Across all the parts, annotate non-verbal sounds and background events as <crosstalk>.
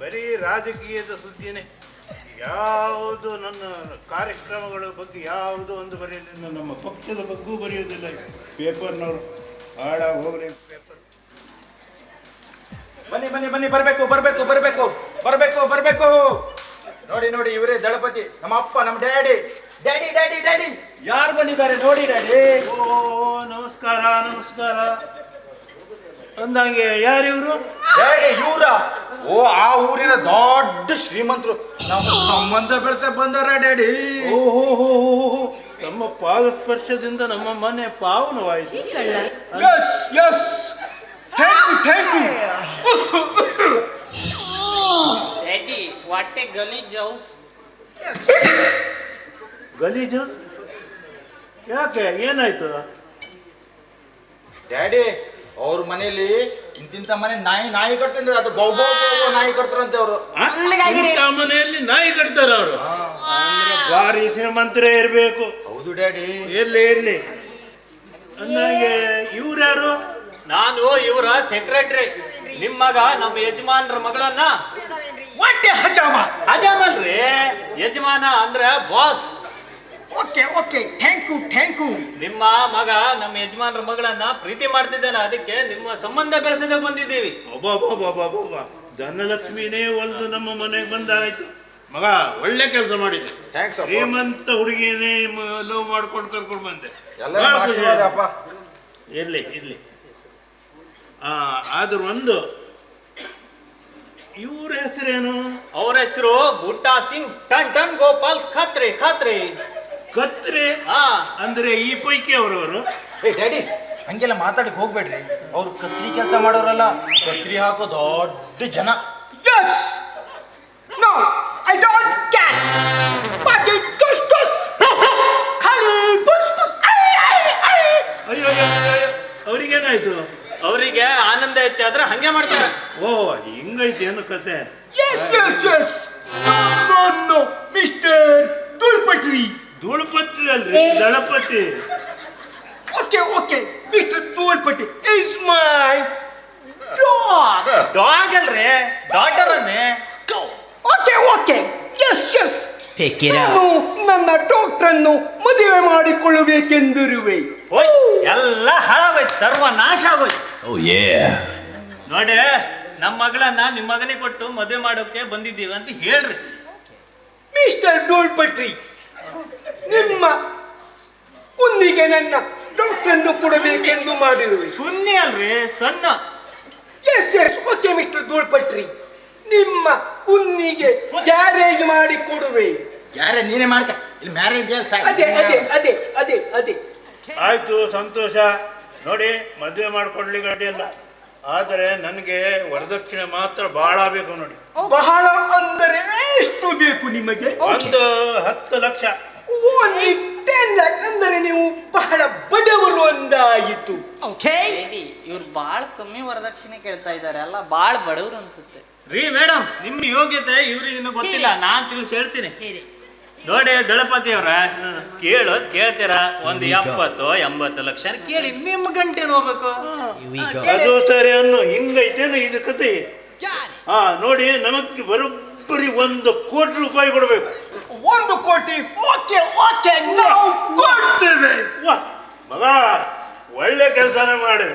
ಬರೀ ರಾಜಕೀಯದ ಸುದ್ದಿನೇ. ಯಾವುದು ನನ್ನ ಕಾರ್ಯಕ್ರಮಗಳ ಬಗ್ಗೆ, ಯಾವುದು ಒಂದು ಬರೆಯೋದಿಲ್ಲ, ನಮ್ಮ ಪಕ್ಷದ ಬಗ್ಗೂ ಬರೆಯೋದಿಲ್ಲ. ಪೇಪರ್ನವರು ಹಾಳಾಗಿ ಪೇಪರ್ ಬನ್ನಿ ಬನ್ನಿ ಬನ್ನಿ ಬರ್ಬೇಕು ಬರ್ಬೇಕು ಬರ್ಬೇಕು ಬರ್ಬೇಕು ಬರ್ಬೇಕು. ನೋಡಿ ನೋಡಿ ಇವರೇ ದಳಪತಿ ನಮ್ಮ ಅಪ್ಪ ನಮ್ಮ ಡ್ಯಾಡಿ. Daddy daddy daddy. ಯಾರು ಬಂದಿದ್ದಾರೆ ನೋಡಿ ಡ್ಯಾಡಿ. ಓ ನಮಸ್ಕಾರ ನಮಸ್ಕಾರ. ಅಂದಂಗೆ ಇವರು? ಡ್ಯಾಡಿ ಇವರ. ಓ ಆ ಊರಿನ ದೊಡ್ಡ ಶ್ರೀಮಂತರು. ನಮ್ಮ ಸಂಬಂಧ ಬೆಳೆಸ ಬಂದಾರ ಡ್ಯಾಡಿ. ಓಹೋ ಹೋ ನಮ್ಮ ಪಾದಸ್ಪರ್ಶದಿಂದ ನಮ್ಮ ಮನೆ ಪಾವನವಾಯಿತು. Yes yes thank you thank you Eddie, what a gully house. ಗಲೀಜು ಯಾಕೆ? ಏನಾಯ್ತು? ಡ್ಯಾಡಿ ಅವ್ರ ಮನೇಲಿ ಇಂತಿಂತ ಮನೆ ನಾಯಿ ನಾಯಿ ಕಟ್ತೀನಿ ಅದು ಬೌ ಬೌ ಬೌ ನಾಯಿ ಕಟ್ತಾರಂತೆ ಅವರು? ಇಂಥ ಮನೆಯಲ್ಲಿ ನಾಯಿ ಕಟ್ತಾರ ಅವರು. ಅಂದ್ರೆ ಭಾರಿ ಶ್ರೀಮಂತರೇ ಇರಬೇಕು. ಹೌದು ಡ್ಯಾಡಿ ಇರ್ಲಿ ಇರ್ಲಿ. ಅಂದಾಗೆ ಇವ್ರ್ಯಾರು ನಾನು ಇವರ ಸೆಕ್ರೆಟರಿ ನಿಮ್ ಮಗ ನಮ್ಮ ಯಜಮಾನ್ರ ಮಗಳನ್ನ ಒಟ್ಟೆ ಹಜಾಮ. ಅಜಾಮಲ್ರಿ ಯಜಮಾನ ಅಂದ್ರೆ boss okay okay. Thank you thank you ನಿಮ್ಮ ಮಗ ನಮ್ಮ ಯಜಮಾನ್ರ ಮಗಳನ್ನ ಪ್ರೀತಿ ಮಾಡ್ತಿದ್ದಾನೆ. ಅದಕ್ಕೆ ನಿಮ್ಮ ಸಂಬಂಧ ಬೆಳೆಸದೆ ಬಂದಿದ್ದೀವಿ. ಧನಲಕ್ಷ್ಮಿನೇ ಒಲ್ದು ನಮ್ಮ ಮನೆಗೆ ಬಂದಾಯ್ತು. ಮಗ ಒಳ್ಳೆ ಕೆಲಸ ಮಾಡಿದೆ ಥ್ಯಾಂಕ್ಸ್ ಶ್ರೀಮಂತ ಹುಡುಗಿನೇ ಲವ್ ಮಾಡ್ಕೊಂಡು ಕರ್ಕೊಂಡು ಬಂದೆ. ಎಲ್ಲ ಇರ್ಲಿ ಇರ್ಲಿ. ಆದ್ರೂ ಒಂದು ಇವ್ರ ಹೆಸರೇನು? ಅವ್ರ ಹೆಸರು ಬುಟ್ಟಾ ಸಿಂಗ್. ಟನ್ ಟನ್ ಗೋಪಾಲ್ ಖಾತ್ರಿ ಖಾತ್ರಿ. ಕತ್ರಿ ಹಾ. ಅಂದ್ರೆ ಈ ಪೈಕಿ ಅವರವರು? ಏ ಡ್ಯಾಡಿ ಹಂಗೆಲ್ಲ ಮಾತಾಡಕ್ ಹೋಗ್ಬೇಡ್ರಿ. ಅವ್ರು ಕತ್ರಿ ಕೆಲಸ ಮಾಡೋರಲ್ಲ ಕತ್ರಿ ಹಾಕೋ ದೊಡ್ಡ ಜನ. Yes no I don't can ಬಾಕಿ ಟುಸ್ ಟುಸ್ ಖಾಲಿ ಬುಸ್ ಬುಸ್ ಅಯ್ಯೋ ಅಯ್ಯೋ, ಅಯ್ಯೋ, ಅವ್ರಿಗೇನಾಯ್ತು? ಅವರಿಗೆ ಆನಂದ ಹೆಚ್ಚಾದ್ರೆ ಹಂಗೆ ಮಾಡ್ತಾರೆ. ಓ ಹಿಂಗೈತಿ ಏನು ಕತೆ? Yes yes yes no no no mister ತುಳ್ಪಟ್ರಿ ಧೂಳುಪತಿ ಅಲ್ರಿ ದಳಪತಿ. Okay okay mister ಧೂಳಪಟ್ಟಿ is my dog dog ಅಲ್ರಿ ಡಾಟರ್ ಅನ್ನೇ ಓಕೆ ಓಕೆ ಎಸ್ ಎಸ್ ನಾನು ನನ್ನ ಡಾಕ್ಟರ್ ಅನ್ನು ಮದುವೆ ಮಾಡಿಕೊಳ್ಳಬೇಕೆಂದಿರುವೆ. ಹೋಯ್ ಎಲ್ಲ ಹಾಳಾಗೋಯ್ತು ಸರ್ವ ನಾಶ ಆಗೋಯ್ತು. Oh yeah. ನೋಡಿ ನಮ್ಮ ಮಗಳನ್ನ ನಿಮ್ಮ ಮಗನಿಗೆ ಕೊಟ್ಟು ಮದುವೆ ಮಾಡೋಕೆ ಬಂದಿದ್ದೀವಿ ಅಂತ ಹೇಳ್ರಿ. ಮಿಸ್ಟರ್ ಡೋಲ್ಪಟ್ರಿ ನಿಮ್ಮ ಕುಂದಿಗೆ ನನ್ನ ಡಾಕ್ಟರ್ ಅನ್ನು ಕೊಡಬೇಕೆಂದು ಮಾಡಿರುವೆ. ಕುನ್ನಿ ಅಲ್ರಿ ಸಣ್ಣ. ಎಸ್ ಎಸ್ ಓಕೆ ಮಿಸ್ಟರ್ ಧೂಳ್ಪಟ್ರಿ ನಿಮ್ಮ ಕುನ್ನಿಗೆ ಗ್ಯಾರೇಜ್ ಮಾಡಿ ಕೊಡುವೆ. ಯಾರೇ ನೀನೇ ಮಾಡ್ಕ. ಇಲ್ಲಿ ಮ್ಯಾರೇಜ್ ಅದೇ ಅದೇ ಅದೇ ಅದೇ ಅದೇ. ಆಯ್ತು ಸಂತೋಷ. ನೋಡಿ ಮದುವೆ ಮಾಡ್ಕೊಡ್ಲಿಕ್ಕೆ ಅಲ್ಲ. ಆದರೆ ನನಗೆ ವರದಕ್ಷಿಣೆ ಮಾತ್ರ ಬಹಳ ಬೇಕು ನೋಡಿ. ಬಹಳ ಅಂದರೆ ಎಷ್ಟು ಬೇಕು ನಿಮಗೆ? ಒಂದು ಹತ್ತು ಲಕ್ಷ. ಓ ಅಂದರೆ ನೀವು ಬಹಳ ಬಡವರು ಅಂದಾಯಿತು. ಇವ್ರು ಬಹಳ ಕಮ್ಮಿ ವರದಕ್ಷಿಣೆ ಕೇಳ್ತಾ ಇದ್ದಾರೆ ಅಲ್ಲ ಬಹಳ ಬಡವರು ಅನ್ಸುತ್ತೆ. ರೀ ಮೇಡಮ್ ನಿಮ್ಮ ಯೋಗ್ಯತೆ ಇವ್ರಿಗೆ ಇನ್ನು ಗೊತ್ತಿಲ್ಲ. ನಾನ್ ತಿಳಿಸಿ ಹೇಳ್ತೀನಿ. ನೋಡಿ ದಳಪತಿ ಅವ್ರ ಕೇಳೋದ್ ಕೇಳ್ತೀರಾ? ಒಂದ್ ಎಪ್ಪತ್ತು ಎಂಬತ್ತು ಲಕ್ಷ ಕೇಳಿ ನಿಮ್ ಗಂಟೆ ಹೋಗ್ಬೇಕು ಅದು ಸರಿ ಅನ್ನೋ ಹಿಂಗೈತೇನು ಇದು ಕತೆ. ಹಾ ನೋಡಿ ನಮಗೆ ಬರೋಬ್ಬರಿ ಒಂದು ಕೋಟಿ ರೂಪಾಯಿ ಕೊಡಬೇಕು. ಒಂದು ಕೋಟಿ? ಓಕೆ ಓಕೆ ನಾವು ಕೊಡ್ತೇವೆ. ವಾ ಮಗ ಒಳ್ಳೆ ಕೆಲಸನೇ ಮಾಡಿ.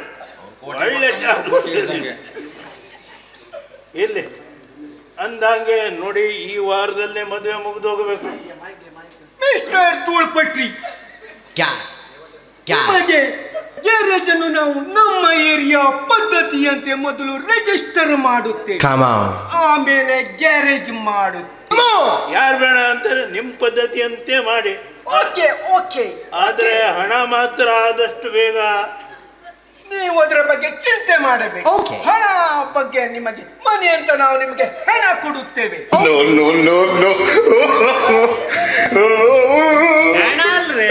ಒಳ್ಳೆ. ಇರ್ಲಿ. ಅಂದಂಗೆ ನೋಡಿ ಈ ವಾರದಲ್ಲೇ ಮದುವೆ ಮುಗಿದು ಹೋಗಬೇಕು. ಮಿಸ್ಟರ್ ತೋಳ್ಪಟ್ರಿ ಕ್ಯಾ ಕ್ಯಾ. ನಿಮಗೆ ನಾವು ನಮ್ಮ ಏರಿಯಾ ಪದ್ಧತಿಯಂತೆ ಮೊದಲು ರಿಜಿಸ್ಟರ್ ಮಾಡುತ್ತೇವೆ. ಆಮೇಲೆ ಗ್ಯಾರೇಜ್ ಮಾಡುತ್ತೆ ಯಾರು ಬೇಡ ಅಂತಾರೆ ನಿಮ್ಮ ಪದ್ಧತಿಯಂತೆ ಮಾಡಿ. ಓಕೆ ಓಕೆ ಆದ್ರೆ ಹಣ ಮಾತ್ರ ಆದಷ್ಟು ಬೇಗ ನೀವು ಅದರ ಬಗ್ಗೆ ಚಿಂತೆ ಮಾಡಬೇಕು Okay. ಹಣ ಬಗ್ಗೆ ನಿಮಗೆ ಮನೆ ಅಂತ ನಾವು ನಿಮಗೆ ಹಣ ಕೊಡುತ್ತೇವೆ. ಹಣ ಅಲ್ರಿ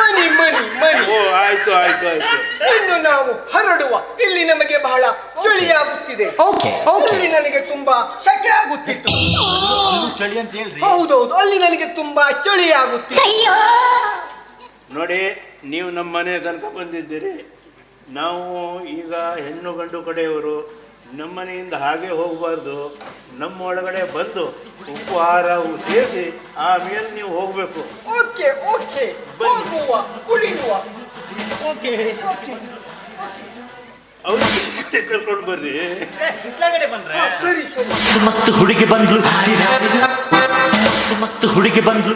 ಮನಿ. ಮನಿ ಮನಿ ಓ ಆಯ್ತು ಆಯ್ತು ಆಯ್ತು. ಇನ್ನು ನಾವು ಹರಡುವ. ಇಲ್ಲಿ ನಮಗೆ ಬಹಳ ಚಳಿಯಾಗುತ್ತಿದೆ. ಓಕೆ ಓಕೆ ಅಲ್ಲಿ ನನಗೆ ತುಂಬಾ ಶಕೆ ಆಗುತ್ತಿತ್ತು. ಚಳಿ ಅಂತ ಹೇಳ್ರಿ. ಹೌದೌದು ಅಲ್ಲಿ ನನಗೆ ತುಂಬಾ ಚಳಿಯಾಗುತ್ತಿತ್ತು. ನೋಡಿ ನೀವು ನಮ್ಮ ಮನೆ ತನಕ ಬಂದಿದ್ದೀರಿ. ನಾವು ಈಗ ಹೆಣ್ಣು ಗಂಡು ಕಡೆಯವರು ನಮ್ಮನೆಯಿಂದ ಹಾಗೆ ಹೋಗಬಾರ್ದು ನಮ್ಮ ಒಳಗಡೆ ಬಂದು ಆಹಾರ ಸೇರಿಸಿ ಆಮೇಲೆ ನೀವು ಹೋಗಬೇಕು. Okay okay. ಹೋಗುವ ಕುಳಿಯುವ. ಓಕೆ. ಅವ್ರಿಗೆ ಮತ್ತೆ ಕರ್ಕೊಂಡು ಬರ್ರಿ. ಇತ್ಲಾಗಡೆ ಬಂದ್ರೆ? ಸರಿ ಮಸ್ತ್ ಹುಡುಗಿ ಬಂದ್ಲು. ಮಸ್ತ್ ಮಸ್ತ್ ಹುಡುಗಿ ಬಂದ್ಲು.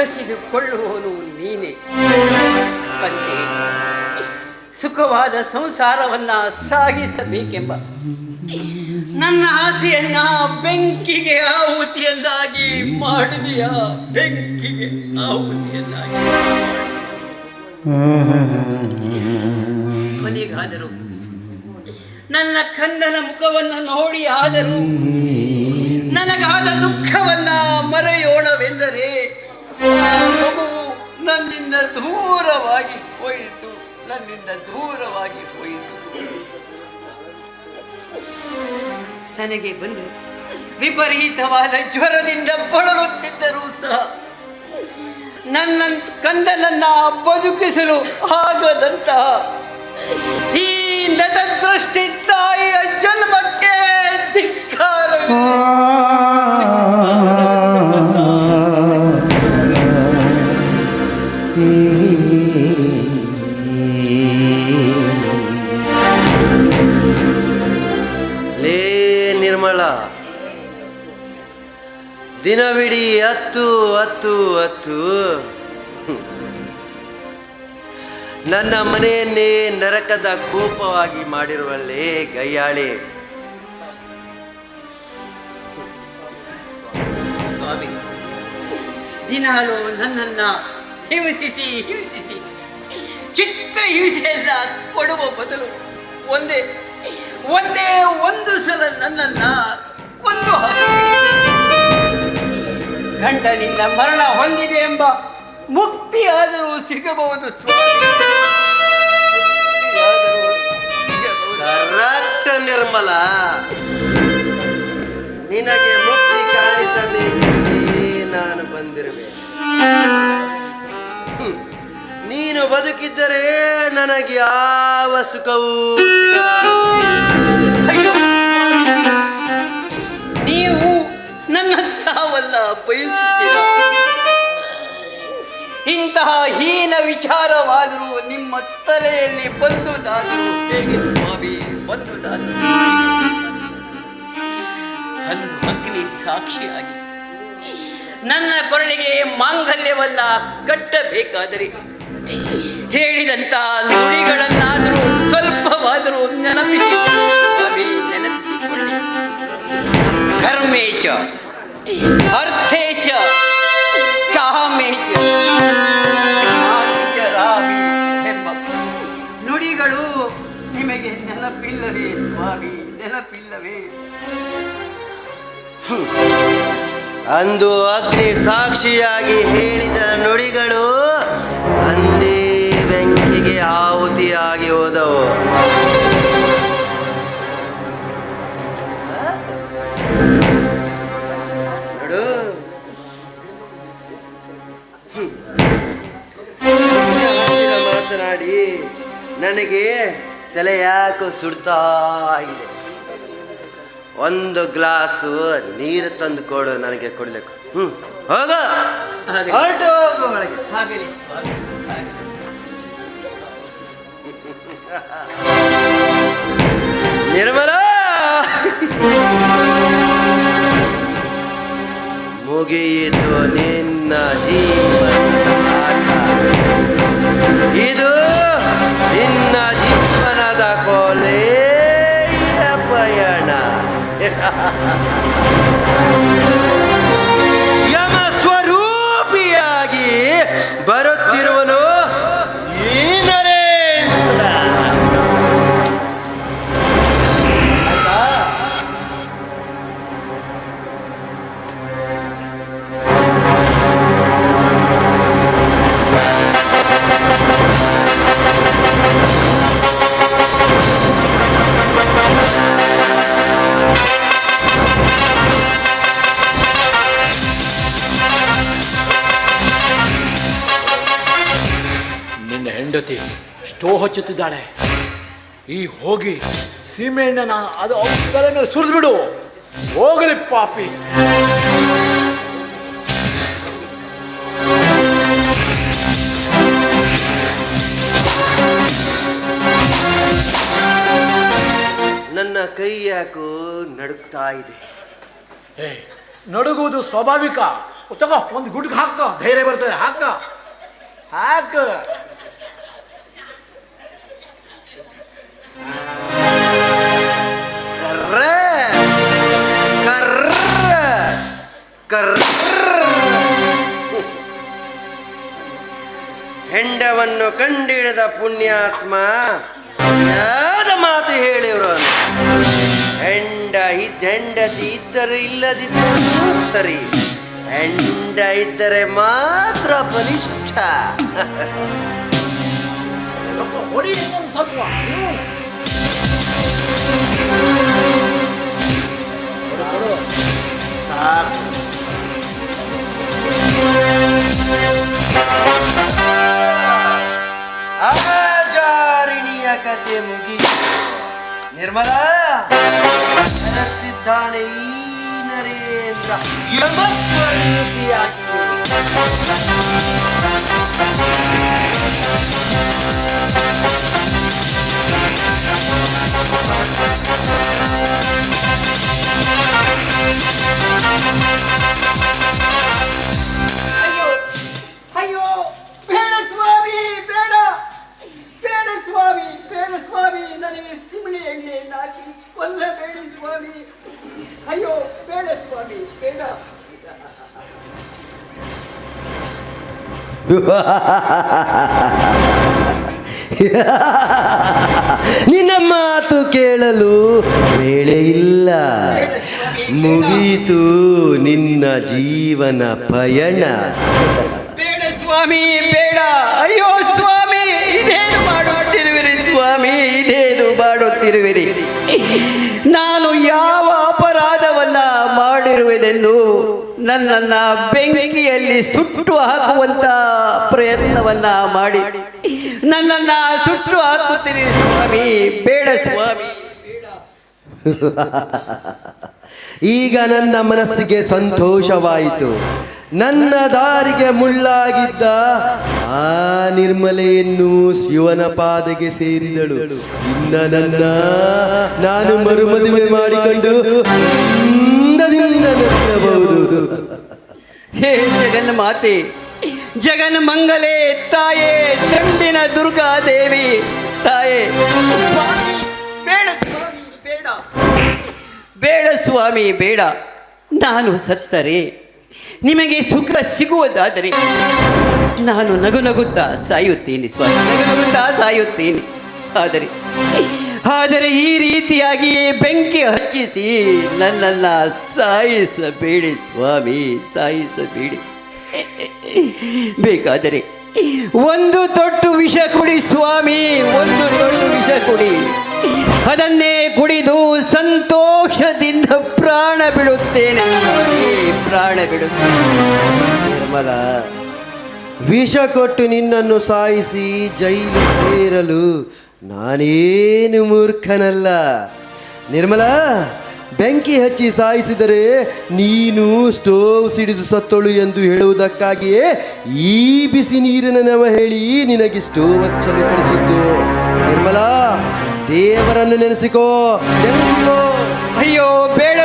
ಕಸಿದುಕೊಳ್ಳುವವನು ನೀನೆ. ಮತ್ತೆ ಸುಖವಾದ ಸಂಸಾರವನ್ನ ಸಾಗಿಸಬೇಕೆಂಬ ನನ್ನ ಆಸೆಯನ್ನ ಬೆಂಕಿಗೆ, ಆಹುತಿಯನ್ನಾಗಿ ಮಾಡಿದೆಯ ಬೆಂಕಿಗೆ, ಆಹುತಿಯನ್ನಾಗಿ. ಕೊನೆಗಾದರೂ ನನ್ನ ಕಂದನ ಮುಖವನ್ನು ನೋಡಿ ಆದರೂ, ನನಗಾದ ದುಃಖವನ್ನ ಮರೆಯೋಣವೆಂದರೆ ಮಗುವು ನನ್ನಿಂದ ದೂರವಾಗಿ ಹೋಯಿತು, ನನ್ನಿಂದ ದೂರವಾಗಿ ಹೋಯಿತು. ನನಗೆ ಬಂದು ವಿಪರೀತವಾದ ಜ್ವರದಿಂದ ಬಳಲುತ್ತಿದ್ದರೂ ಸಹ ನನ್ನ ಕಂದನನ್ನ ಬದುಕಿಸಲು ಆಗದಂತಹ ಈ ನತದೃಷ್ಟಿ ತಾಯಿಯ ಜನ್ಮಕ್ಕೆ ಧಿಕ್ಕಾರವಿದೆ. ಹತ್ತು ಹತ್ತು ಹತ್ತು. ನನ್ನ ಮನೆಯನ್ನೇ ನರಕದ ಕೋಪವಾಗಿ ಮಾಡಿರುವಲ್ಲೇ ಗಯ್ಯಾಳಿ ಸ್ವಾಮಿ, ದಿನಾಲು ನನ್ನನ್ನ ಹಿಂಸಿಸಿ ಹಿಂಸಿಸಿ, ಚಿತ್ರ ಹಿಂಸೆಯನ್ನ ಕೊಡುವ ಬದಲು ಒಂದೇ ಒಂದೇ ಒಂದು ಸಲ ನನ್ನನ್ನ ಕೊಂದು ಹಾಕಿಬಿಡಿ ಗಂಡನಿಂದ ಮರಣ ಹೊಂದಿದೆ ಎಂಬ ಮುಕ್ತಿಯಾದರೂ ಸಿಗಬಹುದು ಕರೆಕ್ಟ್ ನಿರ್ಮಲ. ನಿನಗೆ ಮುಕ್ತಿ ಕಾಣಿಸಬೇಕೆಂದೇ ನಾನು ಬಂದಿರುವೆ. ನೀನು ಬದುಕಿದ್ದರೆ ನನಗೆ ಯಾವ ಸುಖವೂ ನನ್ನ ಸಾವಲ್ಲ ಬಯಸುತ್ತೀರ ಇಂತಹ ಹೀನ ವಿಚಾರವಾದರೂ ನಿಮ್ಮ ತಲೆಯಲ್ಲಿ ಬಂದುದಾದರೂ ಹೇಗೆ ಸ್ವಾಮಿ, ಬಂದುದಾದರೂ? ಅಂದು ಅಗ್ನಿ ಸಾಕ್ಷಿಯಾಗಿ. ನನ್ನ ಕೊರಳಿಗೆ ಮಾಂಗಲ್ಯವನ್ನ ಕಟ್ಟಬೇಕಾದರೆ ಹೇಳಿದಂತಹ ನುಡಿಗಳನ್ನಾದರೂ ಸ್ವಲ್ಪವಾದರೂ ನೆನಪಿಸಿಕೊಳ್ಳಿ ಅರ್ಥೇಚ. ಕಾಮೇಚ. ರಾಮಿ ಎಂಬ ನುಡಿಗಳು ನಿಮಗೆ ನೆನಪಿಲ್ಲವೇ ಸ್ವಾಮಿ, ನೆನಪಿಲ್ಲವೇ? ಅಂದು ಅಗ್ನಿ ಸಾಕ್ಷಿಯಾಗಿ ಹೇಳಿದ ನುಡಿಗಳು ಅಂದೇ ಬೆಂಕಿಗೆ ಆಹುತಿಯಾಗಿ ಹೋದವು. ನನಗೆ ತಲೆ ಯಾಕೋ ಸುಡ್ತಾ ಇದೆ ಒಂದು ಗ್ಲಾಸು ನೀರು ತಂದು ಕೊಡು ನನಗೆ ಕೊಡ್ಲಿಕ್ಕೆ. ಹ್ಞೂ ಹೋಗ. ಹಾಗೆ. ಒಳಗೆ. ನಿರ್ಮಲ! ಮುಗಿಯಿತು ನಿನ್ನ ಜೀವನದ ನಿನ್ನ ಜೀವನದ ಕೊಲೆಯ ಪಯಣ <laughs> ಹೆಂಡತಿ ಸ್ಟೋ ಹಚ್ಚುತ್ತಿದ್ದಾಳೆ. ಈ ಹೋಗಿ ಸೀಮೆಎಣ್ಣೆನ ಅದು ಅವ್ರ ತಲೆ ಮೇಲೆ ಸುರಿದು ಬಿಡು ಹೋಗಲಿ ಪಾಪಿ. ನನ್ನ ಕೈ ಯಾಕೋ ನಡುಕ್ತಾ ಇದೆ. ಏ ನಡುಗುವುದು ಸ್ವಾಭಾವಿಕ. ತಗೋ ಒಂದು ಗುಡ್ಗೆ ಹಾಕ. ಧೈರ್ಯ ಬರ್ತದೆ. ಹಾಕ. ಹಾಕ. ಹೆಂಡವನ್ನು ಕಂಡಿಡಿದ ಪುಣ್ಯಾತ್ಮ ಸರಿಯಾದ ಮಾತು ಹೇಳಿವ್ರು. ಹೆಂಡ ಹೆಂಡತಿ ಇದ್ದರೆ ಇಲ್ಲದಿದ್ದರೂ ಸರಿ. ಹೆಂಡ ಇದ್ದರೆ ಮಾತ್ರ ಬಲಿಷ್ಠ. ಸ್ವಲ್ಪ ಹೊಡಿ ಇನ್ನೊಂದು ಸ್ವಲ್ಪ ಹ್ಮ್. ಸಾಕು ಆಚಾರಿಣಿಯ ಕತೆ ಮುಗಿ ನಿರ್ಮಲ ಬರುತ್ತಿದ್ದಾನೆ ಈ ನರೇಂದ್ರ ಯಮಸ್ವರೂಪಿಯಾಗಿ ಅಯ್ಯೋ ಅಯ್ಯೋ ಬೇಡ ಸ್ವಾಮಿ ಬೇಡ. ಬೇಡ ಸ್ವಾಮಿ ಬೇಡ ಸ್ವಾಮಿ ನನಗೆ ಚಿಮಣಿ ಎಣ್ಣೆಯನ್ನು ಹಾಕಿ. ಕೊಲ್ಲಬೇಡಿ ಸ್ವಾಮಿ. ಅಯ್ಯೋ ಬೇಡ ಸ್ವಾಮಿ ಬೇಡ. ನಿನ್ನ ಮಾತು ಕೇಳಲು ವೇಳೆ ಇಲ್ಲ. ಮುಗೀತು ನಿನ್ನ ಜೀವನ ಪಯಣ. ಬೇಡ ಸ್ವಾಮಿ ಬೇಡ. ಅಯ್ಯೋ ಸ್ವಾಮಿ ಇದೇನು ಮಾಡುತ್ತಿರುವಿರಿ? ಸ್ವಾಮಿ ಇದೇನು ಮಾಡುತ್ತಿರುವಿರಿ? ನಾನು ಯಾವ ಅಪರಾಧವನ್ನ ಮಾಡಿರುವುದೆಂದು ನನ್ನನ್ನ ಬೆಂಕಿಯಲ್ಲಿ ಸುಟ್ಟು ಹಾಕುವಂತ ಪ್ರಯತ್ನವನ್ನ ಮಾಡಿ. ನನ್ನನ್ನ ಸುಟ್ಟು ಹಾಕುತ್ತಿರಿ ಸ್ವಾಮಿ ಬೇಡ ಸ್ವಾಮಿ. <laughs> ಈಗ ನನ್ನ ಮನಸ್ಸಿಗೆ ಸಂತೋಷವಾಯಿತು. ನನ್ನ ದಾರಿಗೆ ಮುಳ್ಳಾಗಿದ್ದ ಆ ನಿರ್ಮಲೆಯನ್ನು ಶಿವನ ಪಾದಗೆ ಸೇರಿದಳು. ಇನ್ನ ನನ್ನ ನಾನು ಮರುಮದುವೆ ಮಾಡಿಕೊಂಡು ಹೇ ಜಗನ್ ಮಾತೆ ಜಗನ್ ಮಂಗಲೇ ತಾಯೇ ದಂಡಿನ ದುರ್ಗಾದೇವಿ ತಾಯೇ ಸ್ವಾಮಿ, ಬೇಡ ಬೇಡ. ಬೇಡ ಸ್ವಾಮಿ, ಬೇಡ. ನಾನು ಸತ್ತರೆ. ನಿಮಗೆ ಸುಖ ಸಿಗುವುದಾದರೆ ನಾನು ನಗು ನಗುತ್ತಾ ಸಾಯುತ್ತೇನೆ ಸ್ವಾಮಿ, ನಗು ನಗುತ್ತಾ ಸಾಯುತ್ತೇನೆ. ಆದರೆ ಆದರೆ ಈ ರೀತಿಯಾಗಿ ಬೆಂಕಿ ಹಚ್ಚಿಸಿ ನನ್ನನ್ನ ಸಾಯಿಸಬೇಡಿ ಸ್ವಾಮಿ, ಸಾಯಿಸಬೇಡಿ. ಬೇಕಾದರೆ ಒಂದು ತೊಟ್ಟು ವಿಷ ಕುಡಿ ಸ್ವಾಮಿ, ಒಂದು ತೊಟ್ಟು ವಿಷ ಕುಡಿ. ಅದನ್ನೇ ಕುಡಿದು ಸಂತೋಷದಿಂದ ಪ್ರಾಣ ಬಿಡುತ್ತೇನೆ ಪ್ರಾಣ ಬಿಡುತ್ತೇನೆ. ನಿರ್ಮಲ ವಿಷ ಕೊಟ್ಟು ನಿನ್ನನ್ನು ಸಾಯಿಸಿ ಜೈಲು ಸೇರಲು ನಾನೇನು ಮೂರ್ಖನಲ್ಲ. ನಿರ್ಮಲ ಬೆಂಕಿ ಹಚ್ಚಿ ಸಾಯಿಸಿದರೆ ನೀನು ಸ್ಟೋವ್ ಸಿಡಿದು ಸತ್ತೊಳು ಎಂದು ಹೇಳುವುದಕ್ಕಾಗಿಯೇ ಈ ಬಿಸಿ ನೀರಿನ ನವ ಹೇಳಿ ನಿನಗೆ ಸ್ಟೋವ್ ಹಚ್ಚಲು ಕಳಿಸಿದ್ದು. ನಿರ್ಮಲಾ ದೇವರನ್ನು ನೆನೆಸಿಕೋ ನೆನೆಸಿಕೋ. ಅಯ್ಯೋ ಬೇಡ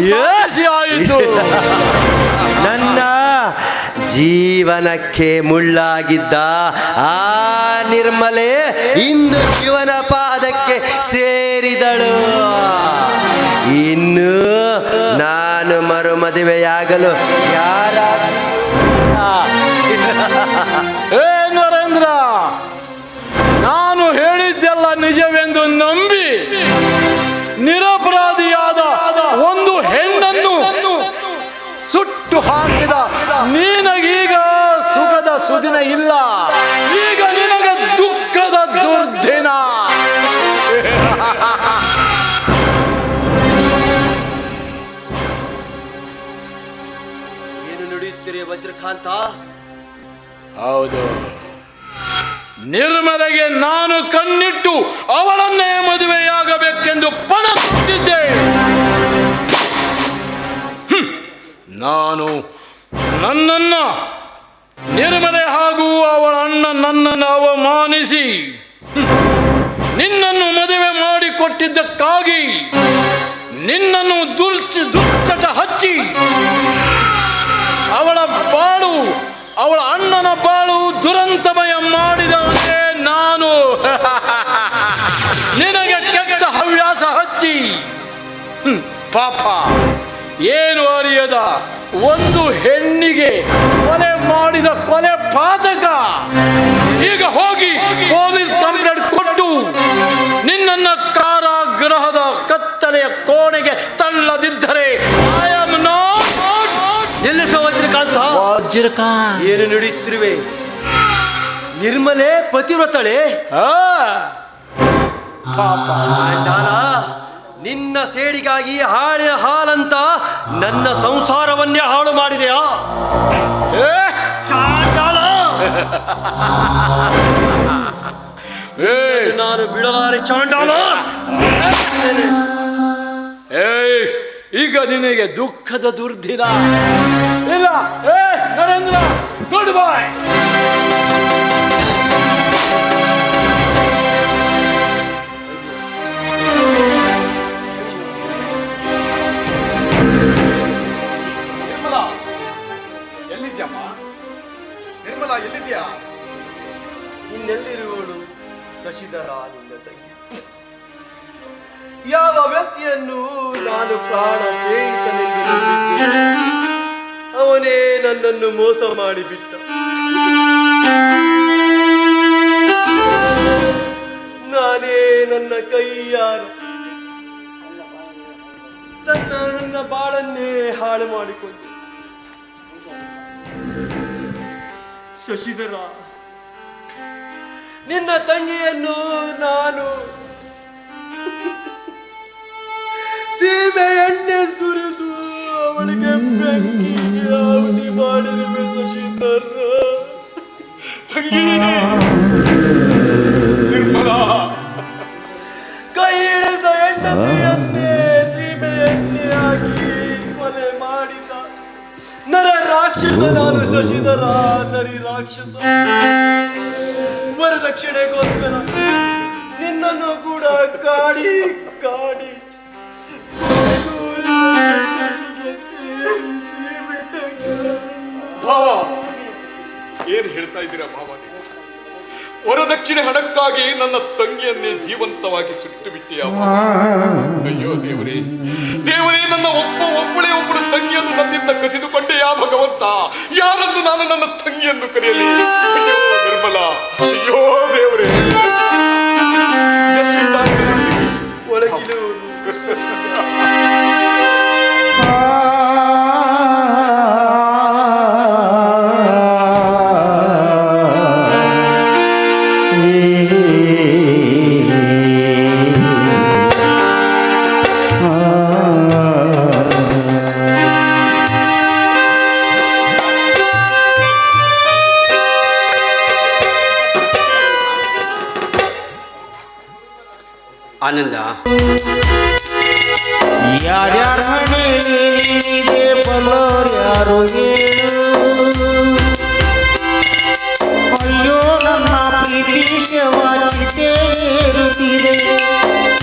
ಸಾಧಿಸಿ ಆಯಿತು. <laughs> ನನ್ನ ಜೀವನಕ್ಕೆ ಮುಳ್ಳಾಗಿದ್ದ ಆ ನಿರ್ಮಲೆ ಇಂದು ಶಿವನ ಪಾದಕ್ಕೆ ಸೇರಿದಳು. ಇನ್ನು ನಾನು ಮರು ಮದುವೆಯಾಗಲು ಯಾರ <laughs> ನಿನಗೀಗ ಸುಖದ ಸುದಿನ ಇಲ್ಲ. ಈಗ ನಿನಗ ದುಃಖದ ದುರ್ದಿನ. ಏನು ನುಡಿಯುತ್ತೀರಿ ವಜ್ರಕಾಂತ? ಹೌದು. ನಿರ್ಮಲೆಗೆ ನಾನು ಕಣ್ಣಿಟ್ಟು ಅವಳನ್ನೇ ಮದುವೆಯಾಗಬೇಕೆಂದು ಪಣ ಕೊಟ್ಟಿದ್ದೆ ನಾನು ನನ್ನನ್ನ ನಿರ್ಮಲೆ ಹಾಗೂ ಅವಳ ಅಣ್ಣ ನನ್ನನ್ನು ಅವಮಾನಿಸಿ. ನಿನ್ನನ್ನು ಮದುವೆ ಮಾಡಿಕೊಟ್ಟಿದ್ದಕ್ಕಾಗಿ ನಿನ್ನನ್ನು ದುರ್ಚಿ ದುಶ್ಚಟ ಹಚ್ಚಿ ಅವಳ ಬಾಳು, ಅವಳ ಅಣ್ಣನ ಬಾಳು ದುರಂತಮಯ ಮಾಡಿದಂತೆ ನಾನು ನಿನಗೆ ಕೆಟ್ಟ ಹವ್ಯಾಸ ಹಚ್ಚಿ ಪಾಪ ಏನು ಅರಿಯದ? ಒಂದು ಹೆಣ್ಣಿಗೆ ಕೊಲೆ ಮಾಡಿದ ಕೊಲೆ ಪಾತಕ. ಈಗ ಹೋಗಿ ಪೊಲೀಸ್ ಕಂಪ್ಲೇಂಟ್ ಕೊಟ್ಟು ನಿನ್ನ ಕಾರಾಗೃಹದ ಕತ್ತಲೆಯ ಕೋಣೆಗೆ ತಳ್ಳದಿದ್ದರೆ ಏನು ನಡೆಯುತ್ತಿರುವೆ? ನಿರ್ಮಲೆ ಪತಿವ್ರತಳೆ? ಚಾಂಡಾಲ ನಿನ್ನ ಸೇಡಿಗಾಗಿ ಹಾಳಿನ ಹಾಲಂತ ನನ್ನ ಸಂಸಾರವನ್ನೇ ಹಾಳು ಮಾಡಿದೆಯಾ? ನಾನು ಬಿಡಲಾರೆ ಚಾಂಡಾಲ ಏಯ್, ಈಗ ನಿನಗೆ ದುಃಖದ ದುರ್ದಿನ. ಇಲ್ಲ, ಏ, ನರೇಂದ್ರ, ಗುಡ್ ಬಾಯ್! ಎಲ್ಲಿದ್ಯಾ ಇನ್ನೆಲ್ಲಿರುವಳು? ಶಶಿಧರ ಯಾವ ವ್ಯಕ್ತಿಯನ್ನು ನಾನು ಪ್ರಾಣ ಸ್ನೇಹಿತನೆಂದು ಅವನೇ ನನ್ನನ್ನು ಮೋಸ ಮಾಡಿಬಿಟ್ಟ. ನಾನೇ ನನ್ನ ಕೈಯಾರ. ತನ್ನ ನನ್ನ ಬಾಳನ್ನೇ ಹಾಳು ಮಾಡಿಕೊಂಡೆ. ಶಶಿಧರ. ನಿನ್ನ ತಂಗಿಯನ್ನು ನಾನು ಸೀಮೆ ಎಣ್ಣೆ ಸುರಿದು ಅವಳಿಗೆ ಬೆಂಕಿಗೆ ಆಹುತಿ ಮಾಡಿರುವೆ ಶಶಿಧರ. ತಂಗಿ, ನಿರ್ಮಲ, ಕೈ ಹಿಡಿದ ಹೆಂಡತಿಯನ್ನೇ ನರ ರಾಕ್ಷಸ ನಾನು ಶಶಿಧರ, ನರಿ ರಾಕ್ಷಸ. ವರದಕ್ಷಿಣೆಗೋಸ್ಕರ ನಿನ್ನನ್ನು ಕೂಡ ಕಾಡಿ ಕಾಡಿ. ಏನ್ ಹೇಳ್ತಾ ಇದ್ದೀರಾ ನೀವು? ವರದಕ್ಷಿಣೆ ಹಣಕ್ಕಾಗಿ ನನ್ನ ತಂಗಿಯನ್ನೇ ಜೀವಂತವಾಗಿ ಸುಟ್ಟು ಬಿಟ್ಟಿಯ ಅಯ್ಯೋ ದೇವರೇ ದೇವರೇ, ನನ್ನ ಒಬ್ಬ ಒಬ್ಬಳೇ ಒಬ್ಬಳು ತಂಗಿಯನ್ನು ನನ್ನಿಂದ ಕಸಿದುಕೊಂಡೆ ಯಾ ಭಗವಂತ. ಯಾರನ್ನು ನಾನು ನನ್ನ ತಂಗಿಯನ್ನು ಕರೆಯಲಿ? ನಿರ್ಮಲಾ. ಅಯ್ಯೋ, ದೇವರೇ. ಎಲ್ಲಿದ್ದಾಳೆ ಯಾರು ಅಯ್ಯೋ, ನನ್ನ ಪ್ರೀತಿ ಶಿವಾಚಿತೆ ಏರುತ್ತಿದೆ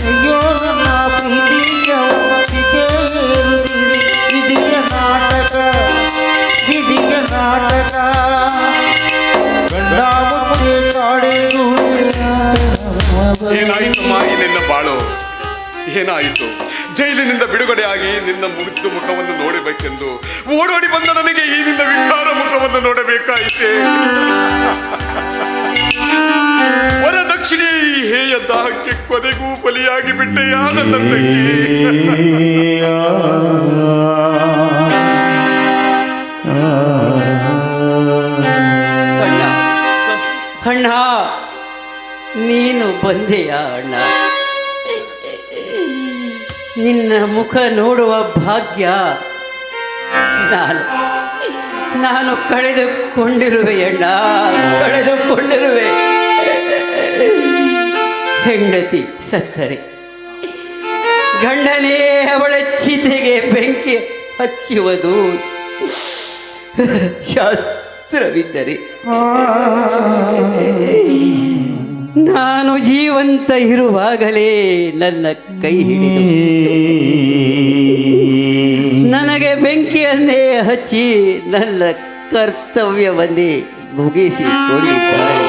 ಅಯ್ಯೋ, ನನ್ನ ಪ್ರೀತಿ ಶಿವಾಚಿತೆ ಏರುತ್ತಿದೆ ವಿಧಿಯ ನಾಟಕ. ವಿಧಿಯ ನಾಟಕ ಏನಾಯಿತಮ್ಮ ಈ ನಿನ್ನ ಬಾಳು? ಏನಾಯಿತು? ಜೈಲಿನಿಂದ ಬಿಡುಗಡೆಯಾಗಿ ನಿನ್ನ ಮುಗಿದು ಮುಖವನ್ನು ನೋಡಬೇಕೆಂದು ಓಡೋಡಿ ಬಂದ ನನಗೆ ಈ ನಿನ್ನ ವಿಕಾರ ಮುಖವನ್ನು ನೋಡಬೇಕಾಯಿತೆ. ವರದಕ್ಷಿಣೆ ಹೇಯ ದಾಹಕ್ಕೆ ಕೊನೆಗೂ ಬಲಿಯಾಗಿ ಬಿಟ್ಟೆಯಾದ ಯಾದ ನೀನು ಬಂದೆಯಾ ಅಣ್ಣ? ನಿನ್ನ ಮುಖ ನೋಡುವ ಭಾಗ್ಯ ನಾನು. ನಾನು ಕಳೆದುಕೊಂಡಿರುವೆ ಅಣ್ಣ, ಕಳೆದುಕೊಂಡಿರುವೆ. ಹೆಂಡತಿ ಸತ್ತರೆ. ಗಂಡನೇ ಅವಳ ಚಿತೆಗೆ ಬೆಂಕಿ ಹಚ್ಚುವುದು ಶಾಸ್ತ್ರವಿದ್ದರೆ. ನಾನು ಜೀವಂತ ಇರುವಾಗಲೇ ನನ್ನ ಕೈ ಹಿಡಿದು. ನನಗೆ ಬೆಂಕಿಯನ್ನೇ ಹಚ್ಚಿ ನನ್ನ ಕರ್ತವ್ಯವನ್ನೇ ಮುಗಿಸಿಕೊಂಡಿದ್ದಾರೆ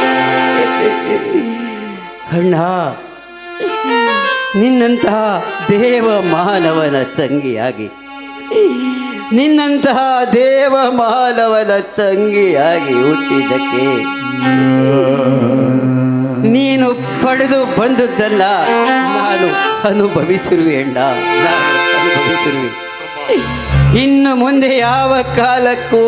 ಅಣ್ಣ, ನಿನ್ನಂತಹ ದೇವ ಮಾನವನ ತಂಗಿಯಾಗಿ, ನಿನ್ನಂತಹ ದೇವ ಮಾನವನ ತಂಗಿಯಾಗಿ ಹುಟ್ಟಿದ್ದಕ್ಕೆ ನೀನು ಪಡೆದು ಬಂದದ್ದಲ್ಲ ನಾನು ಅನುಭವಿಸಿರುವೆ ಅಣ್ಣ. ನಾನು ಅನುಭವಿಸಿರುವೆ. ಇನ್ನು ಮುಂದೆ ಯಾವ ಕಾಲಕ್ಕೂ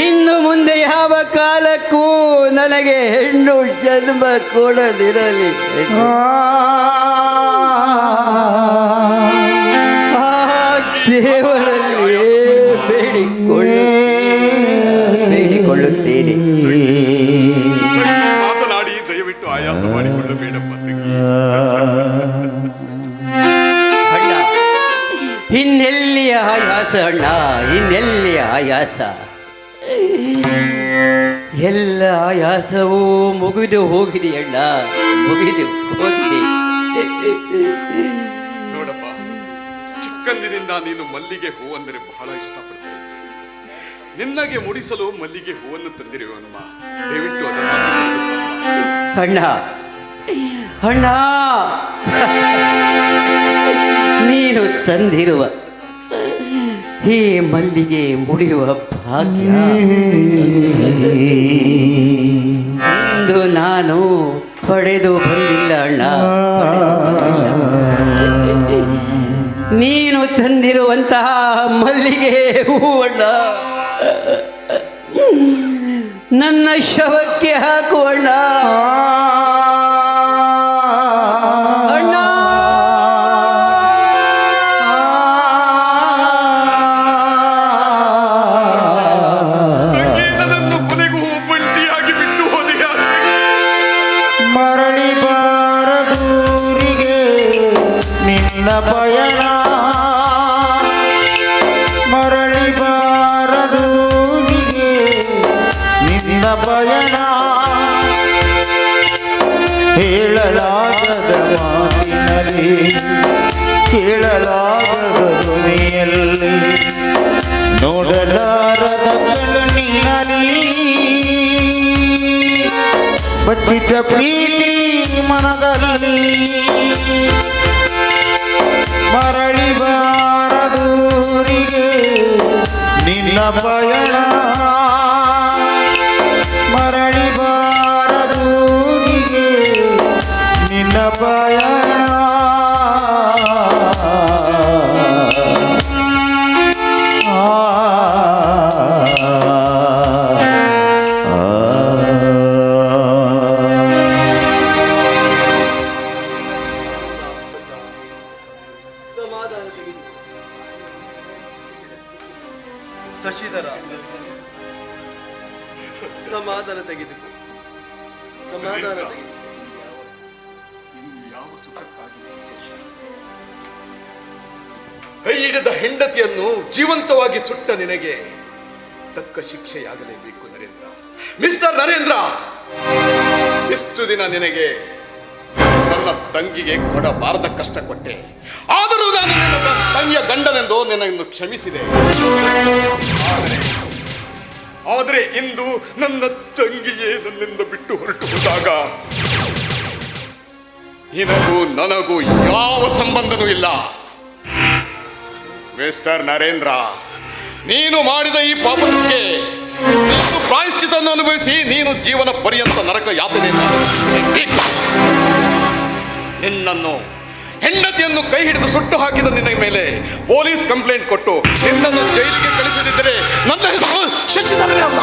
ಇನ್ನು ಮುಂದೆ ಯಾವ ಕಾಲಕ್ಕೂ ನನಗೆ ಹೆಣ್ಣು ಜನ್ಮ ಕೊಡದಿರಲಿ. ಎಂದು ಇನ್ನೆಲ್ಲಿಯ ಆಯಾಸ ಅಣ್ಣ? ಇನ್ನೆಲ್ಲಿಯ ಆಯಾಸ? ಎಲ್ಲ ಆಯಾಸವೂ ಮುಗಿದು ಹೋಗಿದೆ ಅಣ್ಣ. ಮುಗಿದು ಹೋಗಿದೆ. ನೋಡಪ್ಪ ಚಿಕ್ಕಂದಿನಿಂದ ನೀನು ಮಲ್ಲಿಗೆ ಹೂ ಅಂದರೆ ಬಹಳ ಇಷ್ಟಪಡ್ತಾ ನಿನಗೆ ನಿನ್ನಗೆ ಮುಡಿಸಲು ಮಲ್ಲಿಗೆ ಹೂವನ್ನು ತಂದಿರುವನಮ್ಮ ದಯವಿಟ್ಟು. ಅಣ್ಣ ಅಣ್ಣ. ನೀನು ತಂದಿರುವ ಹೇ ಮಲ್ಲಿಗೆ ಮುಡಿಯುವ ಭಾಗ್ಯ. ಇಂದು ನಾನು ಪಡೆದು ಬಂದಿಲ್ಲ ಅಣ್ಣ. ನೀನು ತಂದಿರುವಂತಹ ಮಲ್ಲಿಗೆ ಹೂವಣ್ಣ ನನ್ನ ಶವಕ್ಕೆ ಹಾಕುವಣ್ಣ ಮರಳಿ ಬಾರದೂರಿಗೆ ನಿನ್ನ ಪಯಣ ಕ್ಷಮಿಸಿದೆ ಆದರೆ ಇಂದು ನನ್ನ ತಂಗಿಯೇ ನನ್ನಿಂದ ಬಿಟ್ಟು ಹೊರಟು ಹೋದಾಗ ನಿನಗೂ ನನಗೂ ಯಾವ ಸಂಬಂಧನೂ ಇಲ್ಲ ಮಿಸ್ಟರ್ ನರೇಂದ್ರ, ನೀನು ಮಾಡಿದ ಈ ಪಾಪಕ್ಕೆ ನೀನು ಪ್ರಾಯಶ್ಚಿತವನ್ನು ಅನುಭವಿಸಿ ನೀನು ಜೀವನ ಪರ್ಯಂತ ನರಕ ಯಾತನೆಯನ್ನು. ನಿನ್ನನ್ನು ಹೆಂಡತಿಯನ್ನು ಕೈ ಹಿಡಿದು ಸುಟ್ಟು ಹಾಕಿದ ನಿನ್ನ ಮೇಲೆ ಪೊಲೀಸ್ ಕಂಪ್ಲೇಂಟ್ ಕೊಟ್ಟು ನಿನ್ನನ್ನು ಜೈಲಿಗೆ ಕಳಿಸದಿದ್ದರೆ ನನ್ನ ಹೆಸರು ಶಶಿಧರನೇ ಅಲ್ಲ.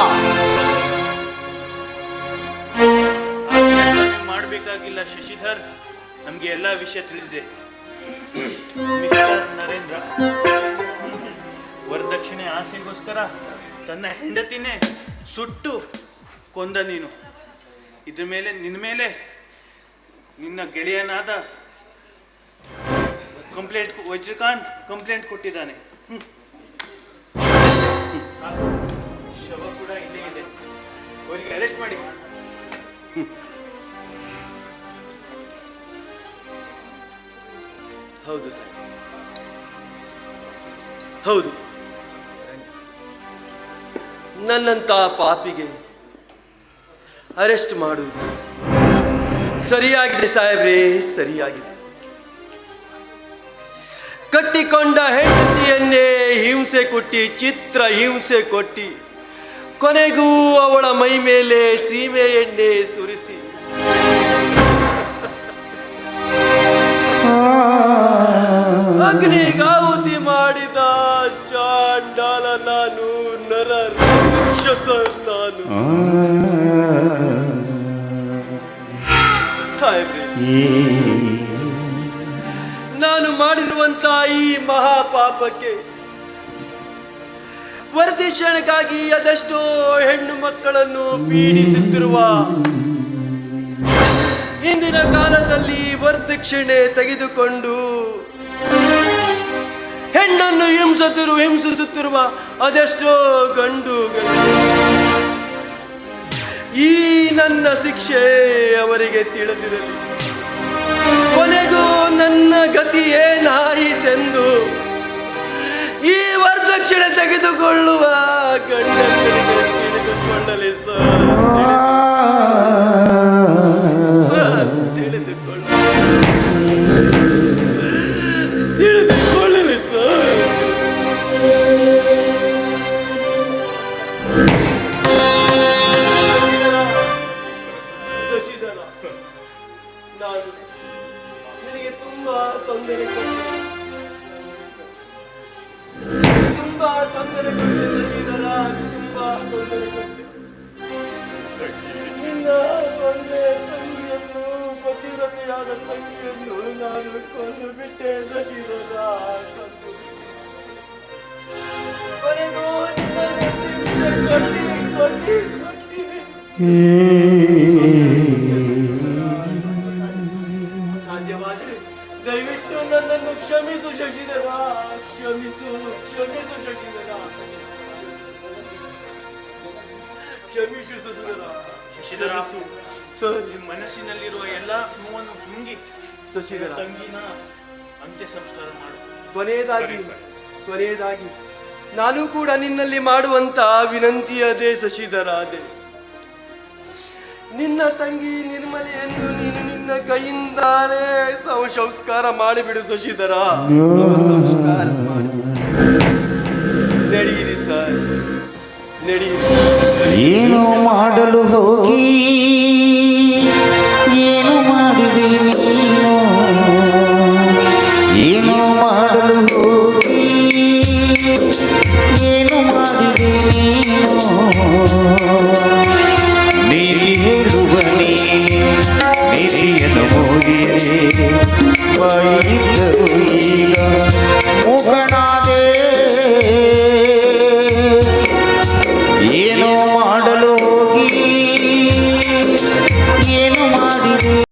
ಮಾಡಬೇಕಾಗಿಲ್ಲ ಶಶಿಧರ್. ನಮಗೆ ಎಲ್ಲ ವಿಷಯ ತಿಳಿದಿದೆ. ನರೇಂದ್ರ, ವರದಕ್ಷಿಣೆ ಆಸೆಗೋಸ್ಕರ ತನ್ನ ಹೆಂಡತಿನೇ ಸುಟ್ಟು ಕೊಂದ ನೀನು. ಇದ್ರ ಮೇಲೆ, ನಿನ್ನ ಮೇಲೆ ನಿನ್ನ ಗೆಳೆಯನಾದ ಕಂಪ್ಲೇಂಟ್ ವಜ್ರಕಾಂತ್ ಕಂಪ್ಲೇಂಟ್ ಕೊಟ್ಟಿದ್ದಾನೆ. ಶವ ಕೂಡ ಇಲ್ಲೇ ಇದೆ. ಅವರಿಗೆ ಅರೆಸ್ಟ್ ಮಾಡಿ. ಹೌದು ಸರ್. ಹೌದು. ನನ್ನಂತ ಪಾಪಿಗೆ ಅರೆಸ್ಟ್ ಮಾಡುವುದು ಸರಿಯಾಗಿದೆ ಸಾಹೇಬ್ರೇ ಸರಿಯಾಗಿದೆ. ಕಟ್ಟಿಕೊಂಡ ಹೆಂಡತಿಯನ್ನೇ ಹಿಂಸೆ ಕೊಟ್ಟಿ ಚಿತ್ರ ಹಿಂಸೆ ಕೊಟ್ಟಿ ಕೊನೆಗೂ ಅವಳ ಮೈ ಮೇಲೆ ಸೀಮೆ ಎಣ್ಣೆ ಸುರಿಸಿ. ಅಗ್ನಿಗಾಹುತಿ ಮಾಡಿದ ಚಾಂಡಾಲ ನಾನು ನರ ರಾಕ್ಷಸ ನಾನು. ಸಾಹೇಬ್ರೆ ನಾನು ಮಾಡಿರುವಂತಹ ಈ ಮಹಾಪಾಪಕ್ಕೆ ವರದಿಶಣಕ್ಕಾಗಿ ಅದೆಷ್ಟೋ ಹೆಣ್ಣು ಮಕ್ಕಳನ್ನು ಪೀಡಿಸುತ್ತಿರುವ ಇಂದಿನ ಕಾಲದಲ್ಲಿ ವರದಕ್ಷಿಣೆ ತೆಗೆದುಕೊಂಡು ಹೆಣ್ಣನ್ನು ಹಿಂಸುತ್ತಿರುವ ಹಿಂಸಿಸುತ್ತಿರುವ ಅದೆಷ್ಟೋ ಗಂಡು. ಈ ನನ್ನ ಶಿಕ್ಷೆ ಅವರಿಗೆ ತಿಳಿದಿರಲಿ. ಕೊನೆಗೂ ನನ್ನ ಗತಿ ಏನಾಯಿತೆಂದು ಈ ವರದಕ್ಷಿಣೆ ತೆಗೆದುಕೊಳ್ಳುವ ಗಂಡಂದರಿಗೆ ತಿಳಿದುಕೊಳ್ಳಲಿ ಸರ್, ಕೊನೆಯದಾಗಿ ಕೊನೆಯದಾಗಿ ನಾನು ಕೂಡ ನಿನ್ನಲ್ಲಿ ಮಾಡುವಂತ ವಿನಂತಿಯದೇ ಶಶಿಧರಾದೆ ನಿನ್ನ ತಂಗಿ ನಿರ್ಮಲೆಯನ್ನು ನೀನು ನಿನ್ನ ಕೈಯಿಂದಾಲೇ ಸಂಸ್ಕಾರ ಮಾಡಿಬಿಡು ಶಶಿಧರ. ಸಂಸ್ಕಾರ ಸರ್ ನಡೀರಿ ಏನು ಮಾಡಲು ಹೋಗಿ?